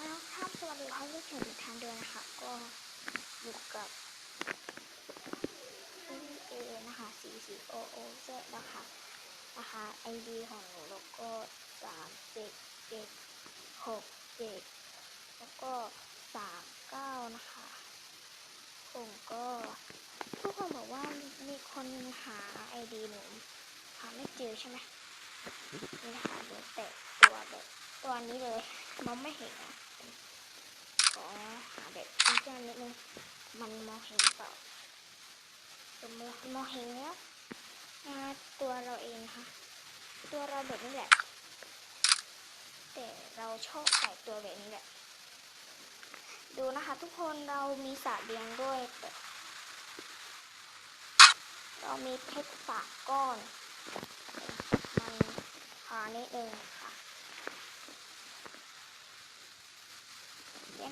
ครับสวัสดีครับทุกท่านทุกท่านด้วยนะคะ ก็อยู่กับเอนะคะ C C O O Z นะคะนะคะ ID ของหนูแล้วก็สามเจ็ดเจ็ดหกเจ็ดแล้วก็สามเก้านะคะผมก็ทุกคนบอกว่ามีคนหา ID หนูหาไม่เจอใช่ไหมนี่นะคะเดี๋ยวแตะตัวแบบตัวนี้เลยมองไม่เห็นอะ ขอหาแบบจริงจังนิดนึง มันมองเห็นเปล่าจะมองมองเห็นแล้วนะตัวเราเองนะคะตัวเราแบบนี้แหละ แต่เราชอบใส่ตัวแบบนี้แหละ ดูนะคะทุกคนเรามีสระเลี้ยงด้วย เรามีเพชรสามก้อน มันหานิดนึงค่ะ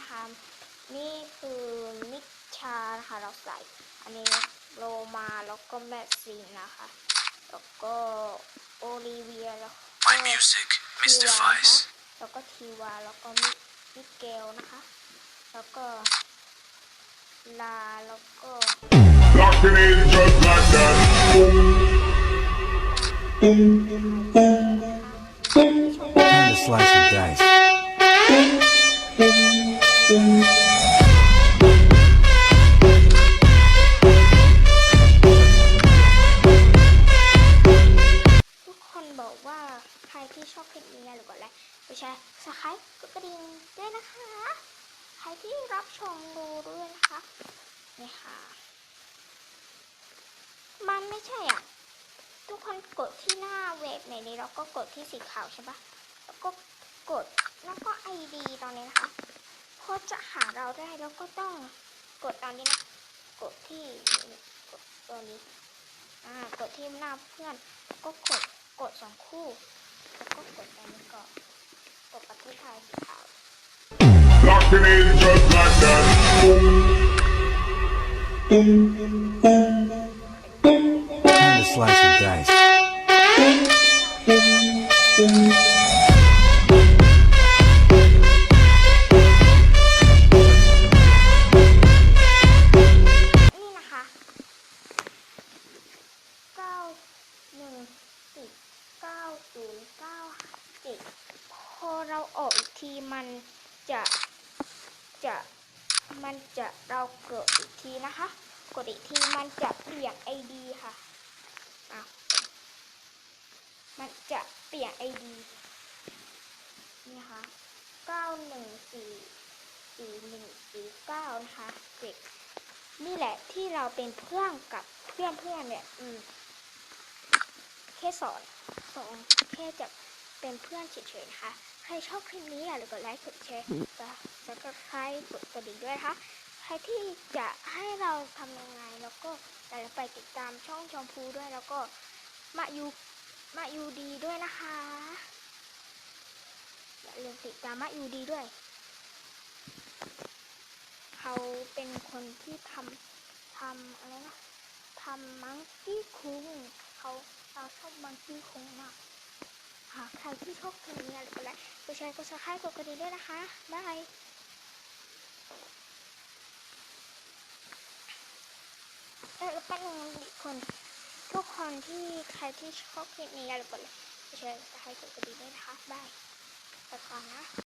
นี่ยค่ะนี่คือมิชานะคะเราใส่ อันนี้โลมาแล้วก็แมทซีนนะคะ แล้วก็โอลิเวียแล้วก็ My music ทีวานะคะ mystifies. แล้วก็ทีวาแล้วก็มิมิเกลนะคะ แล้วก็ลาแล้วก็ Rocking it just like that. Time to slice and dice. แชร์สไครต์กดกระดิ่งด้วยนะคะ ใครที่รับชมดูด้วยนะคะ นี่ค่ะ มันไม่ใช่อะ ทุกคนกดที่หน้าเว็บในนี้แล้วก็กดที่สีขาวใช่ปะแล้วก็กดแล้วก็ ID ตอนนี้นะคะพอจะหาเราได้แล้วก็ต้องกดตอนนี้นะ กดที่กดตัวนี้ อ่า กดที่หน้าเพื่อน ก็กด กดสองคู่ แล้วก็กดอันนี้ก่อน กดประเทศไทยสีขาว Rocking it just like that. Time to slice and dice. นี่นะคะเก้าหนึ่งสิบเก้าศูนย์เก้า จ็ดพอเราออกอีกทีมันจะจะมันจะเราเกิดอีกทีนะคะ กดอีกทีมันจะเปลี่ยน ID ค่ะอะมันจะเปลี่ยน ID นี่คะเก้าหนึ่งสี่สี่หนึ่งสี่เก้านะคะเด็กนี่แหละที่เราเป็นเพื่อนกับเพื่อนเพื่อนเนี่ย อืมแค่สอนสอนแค่จะ เป็นเพื่อนเฉยๆนะคะ ใครชอบคลิปนี้อย่าลืมกดไลค์ กดแชร์จะจะกดใครกดกระดิ่งด้วยนะคะ ใครที่จะให้เราทำยังไงแล้วก็อย่าลืมไปติดตามช่องชมพูด้วยแล้วก็มายูมายูดีด้วยนะคะ อย่าลืมติดตามมายูดีด้วย เขาเป็นคนที่ทำทำอะไรนะทำมังกี้คุงเขาเราชอบมังกี้คุงมาก รที่ชอบเพลงนี้อะไรก็แล้วกดแชร์กดซับสไครต์กดกระดิ่งด้วยนะคะบายเออแป๊บนึงคนทุกคนที่ใครที่ชอบคลิปนี้อะไรก็แล้วกดแชร์กดซับสไครต์กดกระดิ่งด้วยนะคะบายไปก่อนนะ